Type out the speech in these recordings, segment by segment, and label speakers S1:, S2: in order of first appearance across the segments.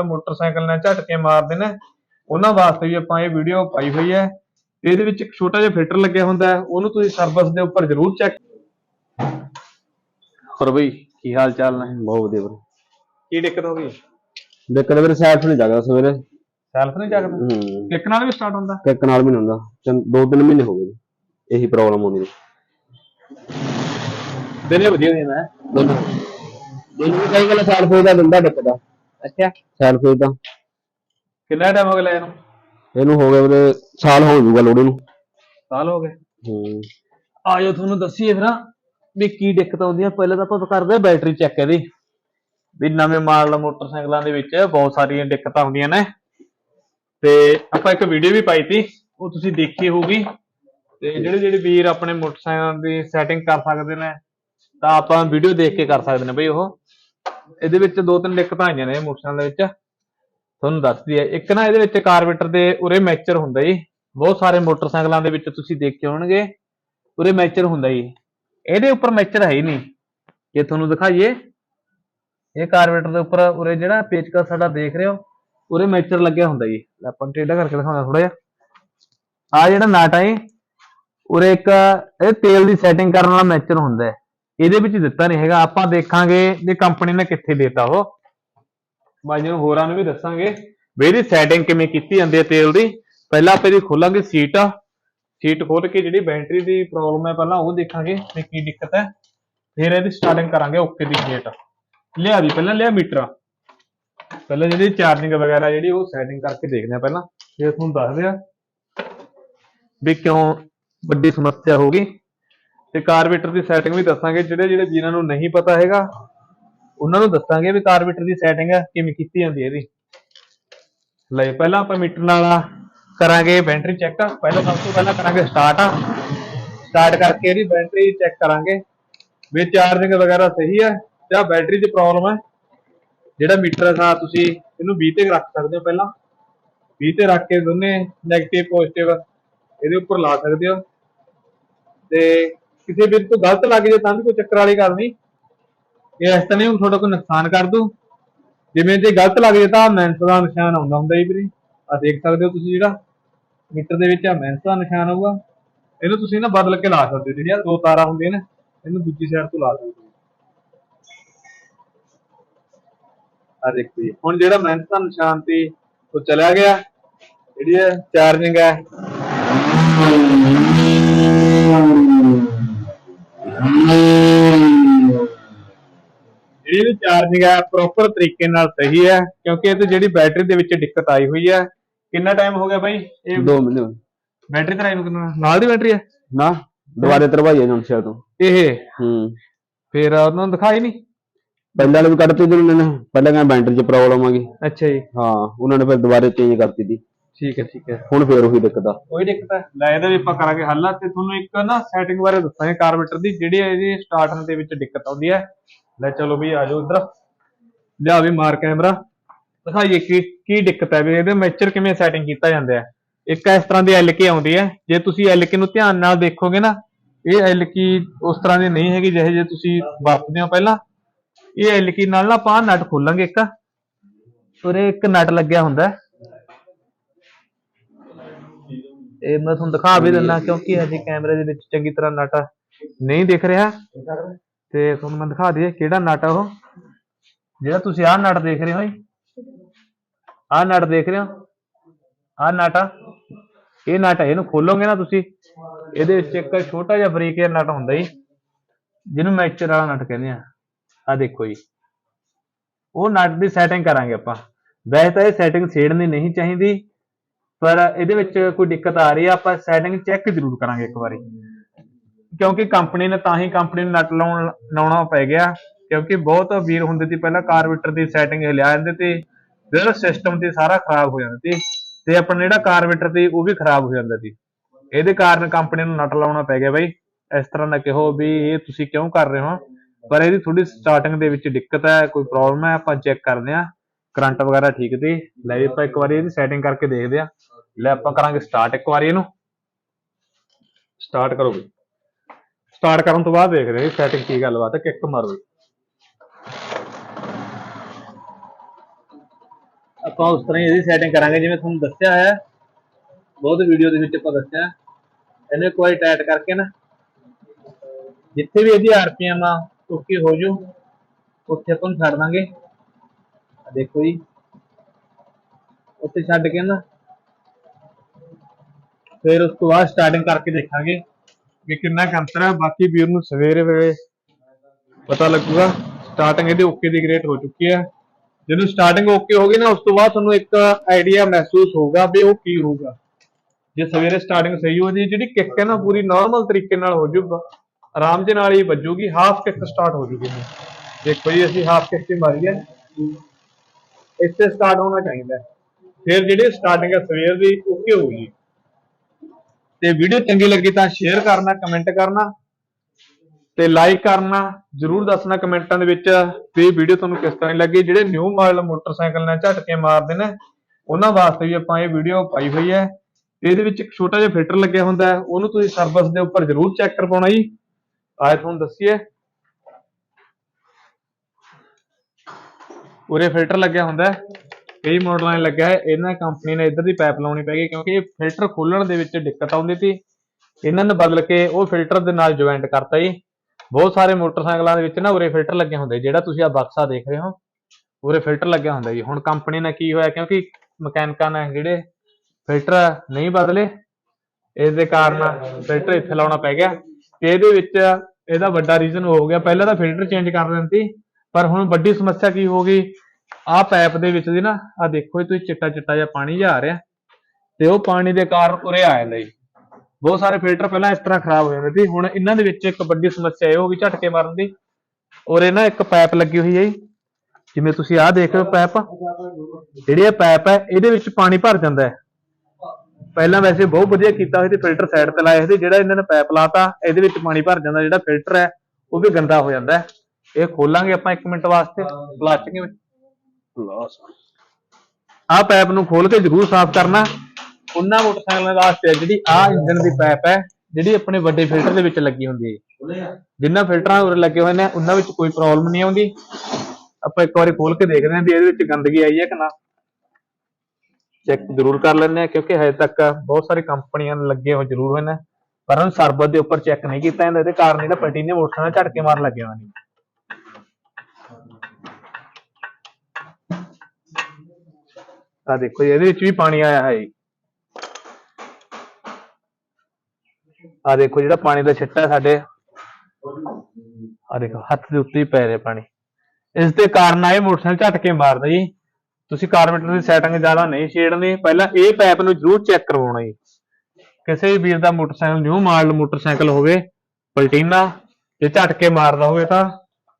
S1: Motorcycle ਨਾਲ ਝਟਕੇ ਮਾਰਦੇ ਨੇ ਉਹਨਾਂ ਵਾਸਤੇ ਵੀ ਆਪਾਂ ਇਹ ਵੀਡੀਓ ਪਾਈ ਹੋਈ ਹੈ। ਇਹਦੇ ਵਿੱਚ ਇੱਕ ਛੋਟਾ ਜਿਹਾ ਫਿਲਟਰ ਲੱਗਿਆ ਹੁੰਦਾ ਹੈ। ਉਹਨੂੰ ਤੁਸੀਂ ਸਰਵਿਸ ਦੇ ਉੱਪਰ ਜ਼ਰੂਰ ਚੈੱਕ ਹੋਰ ਬਈ ਕੀ ਹਾਲ ਚਾਲ ਨੇ?
S2: ਬਹੁਤ ਵਧੀਆ ਵੀਰੇ।
S1: ਕੀ ਦਿੱਕਤ ਹੋ ਗਈ
S2: ਦਿੱਕਤ ਵੀਰੇ ਸੈਲਫ ਨਹੀਂ ਜਾਗਦਾ ਸਵੇਰੇ।
S1: ਸੈਲਫ ਨਹੀਂ ਚੱਕਦਾ
S2: ਹੂੰ।
S1: ਕਿੱਕ ਨਾਲ ਵੀ ਸਟਾਰਟ ਹੁੰਦਾ?
S2: ਕਿੱਕ ਨਾਲ ਵੀ ਨਹੀਂ ਹੁੰਦਾ। ਤਿੰਨ- ਦੋ ਤਿੰਨ ਮਹੀਨੇ ਹੋ ਗਏ ਜੀ। ਇਹੀ ਪ੍ਰੋਬਲਮ ਆਉਂਦੀ ਹੈ
S1: ਦਿਨੇ ਵਧੀਆ ਨਹੀਂ ਨਾ
S2: ਦੋਨੋਂ ਦਿਨ ਵੀ ਕਈ ਗੱਲ ਸੈਲਫ ਦਾ ਦਿੰਦਾ ਦਿੱਕਦਾ
S1: ਅੱਛਾ।
S2: ਸੈਲਫ ਦਾ
S1: ਕਿੰਨਾ ਟਾਈਮ ਹੋ ਗਿਆ ਲੈ ਇਹਨੂੰ?
S2: ਇਹਨੂੰ ਹੋ ਗਿਆ ਵੀਰੇ ਸਾਲ ਹੋ ਜਾਊਗਾ ਲੋੜੇ ਨੂੰ।
S1: ਸਾਲ ਹੋ ਗਏ।
S2: ਹੂੰ।
S1: ਆਜੋ ਤੁਹਾਨੂੰ ਦੱਸੀਏ ਫਿਰ ਵੀ ਕੀ ਦਿੱਕਤ ਆਉਂਦੀ ਹੈ ਪਹਿਲਾਂ ਤਾਂ ਆਪਾਂ ਕਰਦੇ ਬੈਟਰੀ ਚੈੱਕ ਇਹਦੀ। ਵੀ ਨਵੇਂ ਮਾਡਲ ਮੋਟਰਸਾਈਕਲਾਂ ਦੇ ਵਿੱਚ ਬਹੁਤ ਸਾਰੀਆਂ ਦਿੱਕਤਾਂ ਹੁੰਦੀਆਂ ਨੇ। ਤੇ ਆਪਾਂ ਇੱਕ ਵੀਡੀਓ ਵੀ ਪਾਈ ਤੀ ਉਹ ਤੁਸੀਂ ਦੇਖੀ ਹੋਊਗੀ। ਤੇ ਜਿਹੜੇ ਜਿਹੜੇ ਵੀਰ ਆਪਣੇ ਮੋਟਰਸਾਈਕਲਾਂ ਦੀ ਸੈਟਿੰਗ ਕਰ ਸਕਦੇ ਨੇ ਤਾਂ ਆਪਾਂ ਵੀਡੀਓ ਦੇਖ ਕੇ ਕਰ ਸਕਦੇ ਨੇ ਬਈ ਉਹ। ਇਹਦੇ ਵਿੱਚ ਦੋ ਤਿੰਨ ਦਿੱਕਤਾਂ ਆਈਆਂ ਨੇ ਮੋਟਰਸਾਈਕਲ ਦੇ ਵਿੱਚ। ਤੁਹਾਨੂੰ ਦੱਸਦੀ ਹੈ ਇੱਕ ਨਾ ਇਹਦੇ ਵਿੱਚ ਕਾਰਬੇਟਰ ਦੇ ਉਰੇ ਮੈਚਰ ਹੁੰਦਾ ਜੀ। ਬਹੁਤ ਸਾਰੇ ਮੋਟਰਸਾਈਕਲਾਂ ਦੇ ਵਿੱਚ ਤੁਸੀਂ ਦੇਖੇ ਹੋਣਗੇ, ਉਰੇ ਮੈਚਰ ਹੁੰਦਾ ਜੀ। ਇਹਦੇ ਉੱਪਰ ਮੈਚਰ ਹੈ ਹੀ ਨਹੀਂ। ਜੇ ਤੁਹਾਨੂੰ ਦਿਖਾਈਏ, ਇਹ ਕਾਰਬੇਟਰ ਦੇ ਉੱਪਰ ਉਰੇ ਜਿਹੜਾ ਪੇਚਕਾ ਸਾਡਾ ਦੇਖ ਰਹੇ ਹੋ, ਉਰੇ ਮੈਚਰ ਲੱਗਿਆ ਹੁੰਦਾ ਜੀ। ਆਪਾਂ ਨੂੰ ਟੇਢਾ ਕਰਕੇ ਦਿਖਾਉਂਦਾ ਥੋੜਾ ਜਿਹਾ। ਆ ਜਿਹੜਾ ਨਟ ਹੈ ਉਰੇ ਇੱਕ, ਇਹ ਤੇਲ ਦੀ ਸੈਟਿੰਗ ਕਰਨ ਵਾਲਾ ਮੈਚਰ ਹੁੰਦਾ ਹੈ। ਇਹਦੇ ਵਿੱਚ ਦਿੱਤਾ ਨਹੀਂ ਹੈਗਾ। ਆਪਾਂ ਦੇਖਾਂਗੇ ਵੀ ਕੰਪਨੀ ਨੇ ਕਿੱਥੇ ਦੇਤਾ ਉਹ। ਬਾਈ ਨੂੰ ਹੋਰਾਂ ਨੂੰ ਵੀ ਦੱਸਾਂਗੇ ਵੀ ਇਹਦੀ ਸੈਟਿੰਗ ਕਿਵੇਂ ਕੀਤੀ ਜਾਂਦੀ ਹੈ ਤੇਲ ਦੀ। ਪਹਿਲਾਂ ਆਪਾਂ ਇਹਦੀ ਖੋਲਾਂਗੇ ਸੀਟ। ਸੀਟ ਖੋਲ ਕੇ ਜਿਹੜੀ ਬੈਟਰੀ ਦੀ ਪ੍ਰੋਬਲਮ ਹੈ, ਪਹਿਲਾਂ ਉਹ ਦੇਖਾਂਗੇ ਵੀ ਕੀ ਦਿੱਕਤ ਹੈ। ਫਿਰ ਇਹਦੀ ਸਟਾਰਟਿੰਗ ਕਰਾਂਗੇ ਓਕੇ ਦੀ ਡੇਟ ਲਿਆ ਵੀ ਪਹਿਲਾਂ ਲਿਆ ਮੀਟਰ। ਪਹਿਲਾਂ ਜਿਹੜੀ ਚਾਰਜਿੰਗ ਵਗੈਰਾ ਜਿਹੜੀ ਉਹ ਸੈਟਿੰਗ ਕਰਕੇ ਦੇਖਦੇ ਆ ਪਹਿਲਾਂ। ਫਿਰ ਤੁਹਾਨੂੰ ਦੱਸਦੇ ਆ ਵੀ ਕਿਉਂ ਵੱਡੀ ਸਮੱਸਿਆ ਹੋ ਗਈ। ਤੇ ਕਾਰਬੇਟਰ ਦੀ ਸੈਟਿੰਗ ਵੀ ਦੱਸਾਂਗੇ, ਜਿਹੜੇ ਜਿਹੜੇ ਜਿਨ੍ਹਾਂ ਨੂੰ ਨਹੀਂ ਪਤਾ ਹੈਗਾ, ਉਹਨਾਂ ਨੂੰ ਦੱਸਾਂਗੇ ਵੀ ਕਾਰਬੇਟਰ ਦੀ ਸੈਟਿੰਗ ਕਿਵੇਂ ਕੀਤੀ ਜਾਂਦੀ ਹੈ ਇਹਦੀ। ਲੈ, ਪਹਿਲਾਂ ਆਪਾਂ ਮੀਟਰ ਨਾਲ ਕਰਾਂਗੇ ਬੈਟਰੀ ਚੈੱਕ ਪਹਿਲਾਂ ਸਭ ਤੋਂ ਪਹਿਲਾਂ ਕਰਾਂਗੇ ਸਟਾਰਟ ਸਟਾਰਟ ਕਰਕੇ ਇਹਦੀ ਬੈਟਰੀ ਚੈੱਕ ਕਰਾਂਗੇ ਵੀ ਚਾਰਜਿੰਗ ਵਗੈਰਾ ਸਹੀ ਹੈ ਜਾਂ ਬੈਟਰੀ 'ਚ ਪ੍ਰੋਬਲਮ ਹੈ ਜਿਹੜਾ ਮੀਟਰ ਹੈ ਤੁਸੀਂ ਇਹਨੂੰ 20 ਤੇ ਰੱਖ ਸਕਦੇ ਹੋ ਪਹਿਲਾਂ। 20 ਤੇ ਰੱਖ ਕੇ ਦੋਨੇ 네ਗੇਟਿਵ ਪੋਜ਼ਿਟਿਵ ਇਹਦੇ ਉੱਪਰ ਲਾ ਸਕਦੇ ਹੋ। ਤੇ ਕਿਸੇ ਵੀ ਤੋਂ ਗਲਤ ਲੱਗ ਜੇ ਤਾਂ ਵੀ ਕੋਈ ਚੱਕਰ ਵਾਲੀ ਗੱਲ ਨਹੀਂ। ਇਹ ਇਸ ਤਰ੍ਹਾਂ ਹੁਣ ਤੁਹਾਡਾ ਕੋਈ ਨੁਕਸਾਨ ਕਰ ਦੂ ਜਿਵੇਂ ਜੇ ਗਲਤ ਲੱਗ ਜੇ ਤਾਂ ਮੈਂਸ ਦਾ ਨਿਸ਼ਾਨ ਆਉਂਦਾ ਹੁੰਦਾ ਜੀ ਵੀਰੇ। ਆ ਦੇਖ ਸਕਦੇ ਹੋ ਤੁਸੀਂ ਜਿਹੜਾ ਮੀਟਰ ਦੇ ਵਿੱਚ ਆ, ਮੈਂਸ ਦਾ ਨਿਸ਼ਾਨ ਆਊਗਾ। ਇਹਨੂੰ ਤੁਸੀਂ ਨਾ ਬਦਲ ਕੇ ਲਾ ਸਕਦੇ ਜਿਹੜੀਆਂ ਦੋ ਤਾਰਾਂ ਹੁੰਦੀਆਂ ਨੇ, ਇਹਨੂੰ ਦੂਜੀ ਸਾਈਡ ਤੋਂ ਲਾ ਸਕਦੇ ਆ ਦੇਖੋ ਜੀ, ਹੁਣ ਜਿਹੜਾ ਮੈਂਸ ਦਾ ਨਿਸ਼ਾਨ ਤੇ ਉਹ ਚਲਾ ਗਿਆ, ਜਿਹੜੀ ਚਾਰਜਿੰਗ ਹੈ ਜਿਹੜੀ ਇਹਦੀ ਚਾਰਜਿੰਗ ਹੈ ਪ੍ਰੋਪਰ ਤਰੀਕੇ ਨਾਲ ਸਹੀ ਹੈ ਕਿਉਂਕਿ ਇਹ ਤੇ ਜਿਹੜੀ ਬੈਟਰੀ ਦੇ ਵਿੱਚ ਦਿੱਕਤ ਆਈ ਹੋਈ ਹੈ। ਕਿੰਨਾ ਟਾਈਮ ਹੋ ਗਿਆ ਬਾਈ? ਇਹ
S2: ਦੋ ਮਹੀਨੇ ਹੋਏ।
S1: ਬੈਟਰੀ ਤਰਾਈ ਨੂੰ ਕਿੰਨਾ ਨਾਲ ਦੀ ਬੈਟਰੀ ਹੈ?
S2: ਨਾ ਦੁਬਾਰੇ ਤਰਵਾਈ ਹੈ ਜਨ ਸ਼ਹਿਰ ਤੋਂ।
S1: ਇਹ?
S2: ਹੂੰ।
S1: ਫਿਰ ਉਹਨਾਂ ਨੂੰ ਦਿਖਾਈ ਨਹੀਂ?
S2: ਪਹਿਲਾਂ ਵਾਲੇ ਵੀ ਕੱਢਤੇ ਜੀ ਉਹਨਾਂ ਨੇ। ਪਹਿਲਾਂ ਕਹਿੰਦਾ ਬੈਟਰੀ 'ਚ ਪ੍ਰੋਬਲਮ ਆ ਗਈ।
S1: ਅੱਛਾ ਜੀ।
S2: ਹਾਂ ਉਹਨਾਂ ਨੇ ਫਿਰ ਦੁਬਾਰੇ ਚੇਂਜ ਕਰਤੀ ਦੀ
S1: ਠੀਕ ਹੈ ਠੀਕ ਹੈ।
S2: ਹੁਣ ਫੇਰ ਉਹੀ ਦਿੱਕਤ ਆ।
S1: ਕੋਈ ਦਿੱਕਤ ਹੈ। ਲੈ ਇਹਦਾ ਵੀ ਆਪਾਂ ਕਰਾਂਗੇ ਹੱਲ। ਤੇ ਤੁਹਾਨੂੰ ਇੱਕ ਨਾ ਸੈਟਿੰਗ ਬਾਰੇ ਦੱਸਾਂਗੇ ਕਾਰਬੇਟਰ ਦੀ ਜਿਹੜੀ ਇਹਦੀ ਸਟਾਰਟਰ ਦੇ ਵਿੱਚ ਦਿੱਕਤ ਆਉਂਦੀ ਹੈ। ਲੈ ਚਲੋ ਵੀ ਆ ਜਾਓ ਇਧਰ। ਲਿਆ ਵੀ ਮਾਰ ਕੈਮਰਾ। ਦਿਖਾਈਏ ਕੀ ਕੀ ਦਿੱਕਤ ਹੈ ਵੀ ਇਹਦੇ ਮੈਚਰ ਕਿਵੇਂ ਸੈਟਿੰਗ ਕੀਤਾ ਜਾਂਦਾ ਹੈ। ਇੱਕ ਇਸ ਤਰ੍ਹਾਂ ਦੀ ਐਲਕੇ ਆਉਂਦੀ ਹੈ। ਜੇ ਤੁਸੀਂ ਐਲਕੇ ਨੂੰ ਧਿਆਨ ਨਾਲ ਦੇਖੋਗੇ ਨਾ, ਇਹ ਐਲਕੀ ਉਸ ਤਰ੍ਹਾਂ ਦੀ ਨਹੀਂ ਹੈਗੀ ਜਿਹੇ ਜੇ ਤੁਸੀਂ ਵਰਤਦੇ ਹੋ ਪਹਿਲਾਂ। ਇਹ ਐਲਕੀ ਨਾਲ ਨਾ ਆਪਾਂ ਨਟ ਖੋਲਾਂਗੇ ਇੱਕ। ਉਰੇ ਇੱਕ ਨਟ ਲੱਗਿਆ ਹੁੰਦਾ ਇਹ ਮੈਂ ਤੁਹਾਨੂੰ ਦਿਖਾ ਵੀ ਦਿੰਦਾ ਕਿਉਂਕਿ ਅਜੇ ਕੈਮਰੇ ਦੇ ਵਿੱਚ ਚੰਗੀ ਤਰ੍ਹਾਂ ਨਟ ਨਹੀਂ ਦਿਖ ਰਿਹਾ। ਤੇ ਤੁਹਾਨੂੰ ਮੈਂ ਦਿਖਾ ਦਈਏ ਕਿਹੜਾ ਨਟ ਆ ਉਹ। ਜਿਹੜਾ ਤੁਸੀਂ ਆਹ ਨਟ ਦੇਖ ਰਹੇ ਹੋ ਜੀ। ਆਹ ਨਟ ਦੇਖ ਰਹੇ ਹੋ। ਆਹ ਨਟ ਆ। ਇਹ ਨਟ ਹੈ ਇਹਨੂੰ ਖੋਲੋਗੇ ਨਾ ਤੁਸੀਂ, ਇਹਦੇ ਵਿੱਚ ਇੱਕ ਛੋਟਾ ਜਿਹਾ ਬਰੀਕ ਜਿਹਾ ਨਟ ਹੁੰਦਾ ਜੀ, ਜਿਹਨੂੰ ਮੈਚਰ ਵਾਲਾ ਨਟ ਕਹਿੰਦੇ ਆ। ਆ ਦੇਖੋ ਜੀ। ਉਹ ਨਟ ਦੀ ਸੈਟਿੰਗ ਕਰਾਂਗੇ ਆਪਾਂ। ਵੈਸੇ ਤਾਂ ਇਹ ਸੈਟਿੰਗ ਛੇੜਨੀ ਨਹੀਂ ਚਾਹੀਦੀ, ਪਰ ਇਹਦੇ ਵਿੱਚ ਕੋਈ ਦਿੱਕਤ ਆ ਰਹੀ ਆ, ਆਪਾਂ ਸੈਟਿੰਗ ਚੈੱਕ ਜ਼ਰੂਰ ਕਰਾਂਗੇ ਇੱਕ ਵਾਰੀ। ਕਿਉਂਕਿ ਕੰਪਨੀ ਨੇ ਤਾਂ ਹੀ ਕੰਪਨੀ ਨੂੰ ਨਟ ਲਾਉਣ, ਲਾਉਣਾ ਪੈ ਗਿਆ। ਕਿਉਂਕਿ ਬਹੁਤ ਵੀਰ ਹੁੰਦੇ ਸੀ, ਪਹਿਲਾਂ ਕਾਰਬੇਟਰ ਦੀ ਸੈਟਿੰਗ ਹਿਲਾ ਜਾਂਦੇ ਤੇ ਜਿਹੜਾ ਸਿਸਟਮ ਤੇ ਸਾਰਾ ਖਰਾਬ ਹੋ ਜਾਂਦਾ ਸੀ। ਤੇ ਆਪਣਾ ਜਿਹੜਾ ਕਾਰਬੇਟਰ ਤੇ ਉਹ ਵੀ ਖਰਾਬ ਹੋ ਜਾਂਦਾ ਸੀ। ਇਹਦੇ ਕਾਰਨ ਕੰਪਨੀ ਨੂੰ ਨਟ ਲਾਉਣਾ ਪੈ ਗਿਆ ਬਾਈ। ਇਸ ਤਰ੍ਹਾਂ ਨਾ ਕਹੋ ਵੀ ਇਹ ਤੁਸੀਂ ਕਿਉਂ ਕਰ ਰਹੇ ਹੋ? ਪਰ ਇਹਦੀ ਥੋੜੀ ਸਟਾਰਟਿੰਗ ਦੇ ਵਿੱਚ ਦਿੱਕਤ ਹੈ, ਕੋਈ ਪ੍ਰੋਬਲਮ ਹੈ, ਆਪਾਂ ਚੈੱਕ ਕਰਦੇ ਆ ਕਰੰਟ ਵਗੈਰਾ ਠੀਕ ਤੇ ਲੈ ਆਪਾਂ ਇੱਕ ਵਾਰੀ ਇਹਦੀ ਸੈਟਿੰਗ ਕਰਕੇ ਦੇਖਦੇ ਆ ਲੈ ਆਪਾਂ ਕਰਾਂਗੇ ਸਟਾਰਟ ਇੱਕ ਵਾਰੀ ਇਹਨੂੰ। ਸਟਾਰਟ ਕਰੋ ਬਈ। ਸਟਾਰਟ ਕਰਨ ਤੋਂ ਬਾਅਦ ਦੇਖਦੇ ਹਾਂ ਸੈਟਿੰਗ ਕੀ ਗੱਲਬਾਤ ਹੈ, ਕਿੱਕ ਮਾਰੋ ਆਪਾਂ ਉਸ ਤਰ੍ਹਾਂ ਹੀ ਇਹਦੀ ਸੈਟਿੰਗ ਕਰਾਂਗੇ, ਜਿਵੇਂ ਤੁਹਾਨੂੰ ਦੱਸਿਆ ਹੋਇਆ ਬਹੁਤ ਵੀਡੀਓ ਦੇ ਵਿੱਚ ਆਪਾਂ ਦੱਸਿਆ। ਇਹਨੇ ਕੋਈ ਟਾਈਟ ਕਰਕੇ ਨਾ, ਜਿੱਥੇ ਵੀ ਇਹਦੀ ਆਰਪੀਐਮ ਆ ਓਕੇ ਹੋ ਜੂ, ਉੱਥੇ ਆਪਾਂ ਛੱਡ ਦਾਂਗੇ। ਆਹ ਦੇਖੋ ਜੀ। ਉੱਥੇ ਛੱਡ ਕੇ ਨਾ, ਫਿਰ ਉਸ ਤੋਂ ਬਾਅਦ ਸਟਾਰਟਿੰਗ ਕਰਕੇ ਦੇਖਾਂਗੇ। ਵੀ ਕਿੰਨਾ ਕੁ ਅੰਤਰ ਹੈ ਬਾਕੀ ਵੀਰ ਨੂੰ ਸਵੇਰੇ ਵੇਲੇ ਪਤਾ ਲੱਗੂਗਾ। ਸਟਾਰਟਿੰਗ ਇਹਦੀ ਓਕੇ ਦੀ ਗ੍ਰੇਟ ਹੋ ਚੁੱਕੀ ਹੈ ਜਦੋਂ ਸਟਾਰਟਿੰਗ ਓਕੇ ਹੋ ਗਈ ਨਾ, ਉਸ ਤੋਂ ਬਾਅਦ ਤੁਹਾਨੂੰ ਇੱਕ ਆਈਡੀਆ ਮਹਿਸੂਸ ਹੋਊਗਾ ਵੀ ਉਹ ਕੀ ਹੋਊਗਾ। ਜੇ ਸਵੇਰੇ ਸਟਾਰਟਿੰਗ ਸਹੀ ਹੋ ਜੀ ਜਿਹੜੀ ਕਿੱਕ ਹੈ ਨਾ, ਪੂਰੀ ਨਾਰਮਲ ਤਰੀਕੇ ਨਾਲ ਹੋ ਜਾਊਗਾ। ਆਰਾਮ ਦੇ ਨਾਲ ਹੀ ਵੱਜੂਗੀ ਹਾਫ ਕਿੱਕ ਸਟਾਰਟ ਹੋ ਜੂਗੀ ਦੇਖੋ ਜੀ, ਅਸੀਂ ਹਾਫ ਕਿੱਕ ਤੇ ਮਾਰੀ ਹੈ। ਇੱਥੇ ਸਟਾਰਟ ਹੋਣਾ ਚਾਹੀਦਾ। ਫਿਰ ਜਿਹੜੀ ਸਟਾਰਟਿੰਗ ਹੈ, ਸਵੇਰ ਦੀ ਓਕੇ ਹੋਊਗੀ। ਤੇ ਵੀਡੀਓ ਚੰਗੀ ਲੱਗੀ ਤਾਂ ਸ਼ੇਅਰ ਕਰਨਾ ਕਮੈਂਟ ਕਰਨਾ ਤੇ ਲਾਈਕ ਕਰਨਾ, ਜਰੂਰ ਦੱਸਣਾ ਕਮੈਂਟਾਂ ਦੇ ਵਿੱਚ ਵੀ ਵੀਡੀਓ ਤੁਹਾਨੂੰ ਕਿਸ ਤਰ੍ਹਾਂ ਲੱਗੀ, ਜਿਹੜੇ ਨਿਊ ਮਾਡਲ ਮੋਟਰਸਾਈਕਲ ਨਾਲ ਝਟਕੇ ਮਾਰਦੇ ਨੇ, ਉਹਨਾਂ ਵਾਸਤੇ ਵੀ ਆਪਾਂ ਇਹ ਵੀਡੀਓ ਪਾਈ ਹੋਈ ਹੈ। ਇਹਦੇ ਵਿੱਚ ਇੱਕ ਛੋਟਾ ਜਿਹਾ ਫਿਲਟਰ ਲੱਗਿਆ ਹੁੰਦਾ ਹੈ, ਉਹਨੂੰ ਤੁਸੀਂ ਸਰਵਿਸ ਦੇ ਉੱਪਰ ਜਰੂਰ ਚੈੱਕ ਕਰਵਾਉਣਾ ਜੀ। ਆਏ ਤੁਹਾਨੂੰ ਦੱਸੀਏ। ਉਰੇ ਫਿਲਟਰ ਲੱਗਿਆ ਹੁੰਦਾ ਹੈ। ਕਈ ਮਾਡਲਾਂ 'ਚ ਲੱਗਾ ਹੈ, ਇਹਨਾਂ ਕੰਪਨੀ ਨੇ ਇੱਧਰ ਦੀ ਪਾਈਪ ਲਾਉਣੀ ਪੈ ਗਈ ਕਿਉਂਕਿ ਇਹ ਫਿਲਟਰ ਖੋਲਣ ਦੇ ਵਿੱਚ ਦਿੱਕਤ ਆਉਂਦੀ ਸੀ। ਇਹਨਾਂ ਨੇ ਬਦਲ ਕੇ ਉਹ ਫਿਲਟਰ ਦੇ ਨਾਲ ਜੁਆਇੰਟ ਕਰਤਾ ਜੀ। ਬਹੁਤ ਸਾਰੇ ਮੋਟਰਸਾਈਕਲਾਂ ਦੇ ਵਿੱਚ ਨਾ ਉਰੇ ਫਿਲਟਰ ਲੱਗੇ ਹੁੰਦੇ, ਜਿਹੜਾ ਤੁਸੀਂ ਆ ਬਕਸਾ ਦੇਖ ਰਹੇ ਹੋ, ਉਰੇ ਫਿਲਟਰ ਲੱਗਿਆ ਹੁੰਦਾ ਜੀ। ਹੁਣ ਕੰਪਨੀ ਨੇ ਕੀ ਹੋਇਆ, ਕਿਉਂਕਿ ਮਕੈਨਿਕਾਂ ਨੇ ਜਿਹੜੇ ਫਿਲਟਰ ਨਹੀਂ ਬਦਲੇ ਇਸ ਦੇ ਕਾਰਨ ਫਿਲਟਰ ਇੱਥੇ ਲਾਉਣਾ ਪੈ ਗਿਆ। ਤੇ ਇਹਦੇ ਵਿੱਚ ਇਹਦਾ ਵੱਡਾ ਰੀਜ਼ਨ ਹੋ ਗਿਆ। ਪਹਿਲਾਂ ਤਾਂ ਫਿਲਟਰ ਚੇਂਜ ਕਰ ਦਿੰਦੀ, ਪਰ ਹੁਣ ਵੱਡੀ ਸਮੱਸਿਆ ਕੀ ਹੋ ਗਈ? ਆਹ ਪਾਈਪ ਦੇ ਵਿੱਚ ਦੀ ਨਾ ਆ ਦੇਖੋ ਇਹ ਤੁਸੀਂ ਚਿੱਟਾ ਚਿੱਟਾ ਜਿਹਾ ਪਾਣੀ ਜਾ ਰਿਹਾ। ਤੇ ਉਹ ਪਾਣੀ ਦੇ ਕਾਰਨ ਉਰੇ ਆ ਜਾਂਦਾ ਜੀ। ਬਹੁਤ ਸਾਰੇ ਫਿਲਟਰ ਪਹਿਲਾਂ ਇਸ ਤਰ੍ਹਾਂ ਖਰਾਬ ਹੋ ਜਾਂਦੇ ਸੀ। ਹੁਣ ਇਹਨਾਂ ਦੇ ਵਿੱਚ ਇੱਕ ਵੱਡੀ ਸਮੱਸਿਆ ਇਹ ਹੋ ਗਈ ਝਟਕੇ ਮਾਰਨ ਦੀ। ਔਰ ਇਹ ਨਾ ਇੱਕ ਪਾਈਪ ਲੱਗੀ ਹੋਈ ਹੈ ਜਿਵੇਂ ਤੁਸੀਂ ਆਹ ਦੇਖ ਰਹੇ ਹੋ ਪਾਈਪ ਜਿਹੜੀ ਇਹ ਪਾਈਪ ਹੈ, ਇਹਦੇ ਵਿੱਚ ਪਾਣੀ ਭਰ ਜਾਂਦਾ ਹੈ। ਪਹਿਲਾਂ ਵੈਸੇ ਬਹੁਤ ਵਧੀਆ ਕੀਤਾ ਹੋਇਆ ਤੇ ਫਿਲਟਰ ਸਾਈਡ ਤੇ ਲਾਏ ਸੀ। ਜਿਹੜਾ ਇਹਨਾਂ ਨੇ ਪਾਈਪ ਲਾਤਾ, ਇਹਦੇ ਵਿੱਚ ਪਾਣੀ ਭਰ ਜਾਂਦਾ। ਜਿਹੜਾ ਫਿਲਟਰ ਹੈ, ਉਹ ਵੀ ਗੰਦਾ ਹੋ ਜਾਂਦਾ ਹੈ। ਇਹ ਖੋਲਾਂਗੇ ਆਪਾਂ 1 ਮਿੰਟ ਵਾਸਤੇ। ਪਲਾਸਟਿਕ ਵਿੱਚ। ਆਹ ਪਾਈਪ ਨੂੰ ਖੋਲ ਕੇ ਜ਼ਰੂਰ ਸਾਫ਼ ਕਰਨਾ। ਉਹਨਾਂ ਮੋਟਰਸਾਈਕਲਾਂ ਵਾਸਤੇ ਜਿਹੜੀ ਆਹ ਇੰਜਨ ਦੀ ਪਾਈਪ ਹੈ ਜਿਹੜੀ ਆਪਣੇ ਵੱਡੇ ਫਿਲਟਰ ਦੇ ਵਿੱਚ ਲੱਗੀ ਹੁੰਦੀ ਹੈ। ਜਿੰਨਾ ਫਿਲਟਰਾਂ ਉਰੇ ਲੱਗੇ ਹੋਏ ਨੇ ਉਹਨਾਂ ਵਿੱਚ ਕੋਈ ਪ੍ਰੋਬਲਮ ਨਹੀਂ ਆਉਂਦੀ। ਆਪਾਂ ਇੱਕ ਵਾਰੀ ਖੋਲ ਕੇ ਦੇਖਦੇ ਹਾਂ ਵੀ ਇਹਦੇ ਵਿੱਚ ਗੰਦਗੀ ਆਈ ਹੈ ਕਿ ਨਾ। ਚੈੱਕ ਜ਼ਰੂਰ ਕਰ ਲੈਂਦੇ ਹਾਂ ਕਿਉਂਕਿ ਹਜੇ ਤੱਕ ਬਹੁਤ ਸਾਰੀ ਕੰਪਨੀਆਂ ਨੇ ਲੱਗੇ ਹੋਏ ਜ਼ਰੂਰ ਹੋਏ ਨੇ। ਪਰ ਉਹਨਾਂ ਸਰਵਰ ਦੇ ਉੱਪਰ ਚੈੱਕ ਨਹੀਂ ਕੀਤਾ ਜਾਂਦਾ ਇਹਦੇ ਕਾਰਨ ਜਿਹੜਾ ਪਲਟੀਨੇ ਮੋਟਰਸਾਈਕਲ ਝਟਕੇ ਮਾਰਨ ਲੱਗੇ ਹੋਏ ਨੇ। ਆ ਦੇਖੋ ਜੀ, ਇਹਦੇ ਵਿੱਚ ਵੀ ਪਾਣੀ ਆਇਆ ਹੈ ਜੀ। ਆ ਦੇਖੋ ਜਿਹੜਾ ਪਾਣੀ ਦਾ ਛਿੱਟਾ ਸਾਡੇ ਆ ਦੇਖੋ ਹੱਥ ਦੇ ਉੱਤੇ ਹੀ ਪੈ ਰਿਹਾ ਪਾਣੀ। ਇਸ ਦੇ ਕਾਰਨ ਆਏ ਮੋਟਰਸਾਈਕਲ ਝਟਕੇ ਮਾਰਦਾ ਜੀ। ਤੁਸੀਂ ਕਾਰਬੇਟਰ ਦੀ ਸੈਟਿੰਗ ਜ਼ਿਆਦਾ ਨਹੀਂ ਛੇੜਨੀ। ਪਹਿਲਾਂ ਇਹ ਪਾਈਪ ਨੂੰ ਜ਼ਰੂਰ ਚੈੱਕ ਕਰਵਾਉਣਾ ਜੀ। ਕਿਸੇ ਵੀ ਵੀਰ ਦਾ ਮੋਟਰਸਾਈਕਲ ਨਿਊ ਮਾਡਲ ਮੋਟਰਸਾਈਕਲ ਹੋਵੇ ਪਲਟੀਨਾ ਤੇ ਝਟਕੇ ਮਾਰਦਾ ਹੋਵੇ ਤਾਂ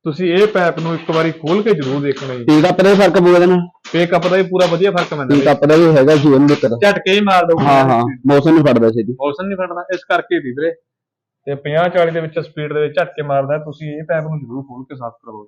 S1: ਤੁਸੀਂ ਇਹ ਪਾਈਪ ਨੂੰ ਇੱਕ ਵਾਰੀ ਖੋਲ ਕੇ ਜ਼ਰੂਰ ਦੇਖਣਾ ਜੀ।
S2: ਟੀ ਕੱਪ ਵੀ ਫ਼ਰਕ ਪਊਗਾ ਇਹਦੇ ਨਾਲ।
S1: ਪੇਕ ਅਪ ਦਾ ਵੀ ਪੂਰਾ ਵਧੀਆ ਫ਼ਰਕ ਪੈਂਦਾ ਜੀ।
S2: ਕੱਪ ਦਾ ਵੀ ਹੈਗਾ ਸੀ ਉਹਦੇ ਉੱਤੇ
S1: ਝਟਕੇ ਹੀ ਮਾਰ ਦਊਗਾ
S2: ਹਾਂ ਹਾਂ ਮੌਸਮ ਨਹੀਂ ਫੜਦਾ ਸੀ ਜੀ
S1: ਮੌਸਮ ਨਹੀਂ ਫੜਦਾ ਇਸ ਕਰਕੇ ਦੀ ਵੀਰੇ ਤੇ 50 40 ਦੇ ਵਿੱਚ ਸਪੀਡ ਦੇ ਵਿੱਚ ਝਟਕੇ ਮਾਰਦਾ ਹੈ। ਤੁਸੀਂ ਇਹ ਪੈਪ ਨੂੰ ਜ਼ਰੂਰ ਖੋਲ ਕੇ ਸਾਫ਼ ਕਰਵਾਓ